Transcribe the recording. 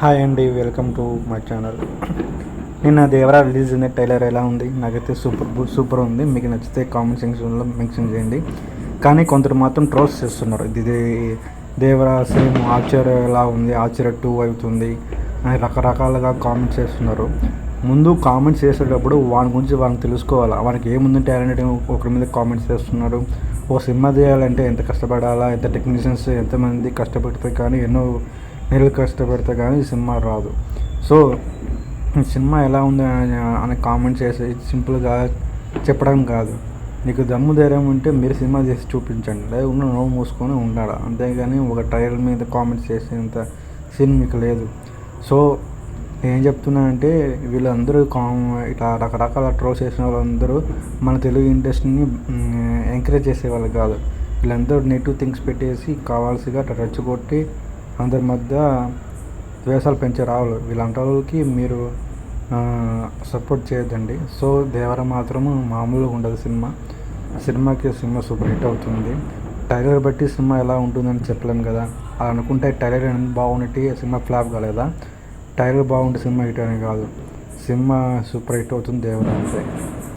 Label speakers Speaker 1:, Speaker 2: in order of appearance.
Speaker 1: Hi అండి welcome to my channel నిన్న Devara release అయిన టైలర్ ఎలా ఉంది? నాకైతే సూపర్ సూపర్ ఉంది. మీకు నచ్చితే కామెంట్ సెక్షన్లో మెన్షన్ చేయండి. కానీ కొందరు మాత్రం ట్రోల్స్ చేస్తున్నారు. ఇది దేవరా సేమ్ ఆశ్చర్య ఎలా ఉంది? ఆశ్చర్య టూ అవుతుంది అని రకరకాలుగా కామెంట్స్ చేస్తున్నారు. ముందు కామెంట్స్ చేసేటప్పుడు వాని గురించి వాళ్ళని తెలుసుకోవాలి? వానికి ఏముంది టాలెంట్ ఒకరి మీద కామెంట్స్ చేస్తున్నారు. ఒక సినిమా చేయాలంటే ఎంత కష్టపడాలా? ఎంత టెక్నీషియన్స్ ఎంతమంది కష్టపడితే కానీ ఎన్నో నీళ్ళు కష్టపడితే కానీ ఈ సినిమా రాదు. సో ఈ సినిమా ఎలా ఉంది అని అని కామెంట్ చేసి సింపుల్గా చెప్పడం కాదు. నీకు దమ్ము ధైర్యం ఉంటే మీరు సినిమా చేసి చూపించండి. లేకుండా నో మూసుకొని ఉండాలి? అంతేగాని ఒక ట్రయల్ మీద కామెంట్స్ చేసేంత సీన్ మీకు లేదు. సో ఏం చెప్తున్నానంటే వీళ్ళందరూ కామ్ ఇట్లా రకరకాల ట్రోల్స్ చేసిన వాళ్ళందరూ మన తెలుగు ఇండస్ట్రీని ఎంకరేజ్ చేసేవాళ్ళు కాదు. వీళ్ళందరూ నెగిటివ్ థింగ్స్ పెట్టేసి కావాల్సిగా అట్లా రెచ్చగొట్టి అందరి మధ్య ద్వేషాలు పెంచే రావాలి. వీళ్ళంటి వాళ్ళకి మీరు సపోర్ట్ చేయొద్దండి. సో దేవర మాత్రము మామూలుగా ఉండదు సినిమా. సినిమాకి సినిమా సూపర్ హిట్ అవుతుంది. టైలర్ బట్టి సినిమా ఎలా ఉంటుందని చెప్పలేము కదా. అలా అనుకుంటే టైలర్ బాగుండి బాగున్నట్టు సినిమా ఫ్లాప్ కాలేదా? టైలర్ బాగుంటే సినిమా హిట్ అని కాదు. సినిమా సూపర్ హిట్ అవుతుంది దేవర అంటే.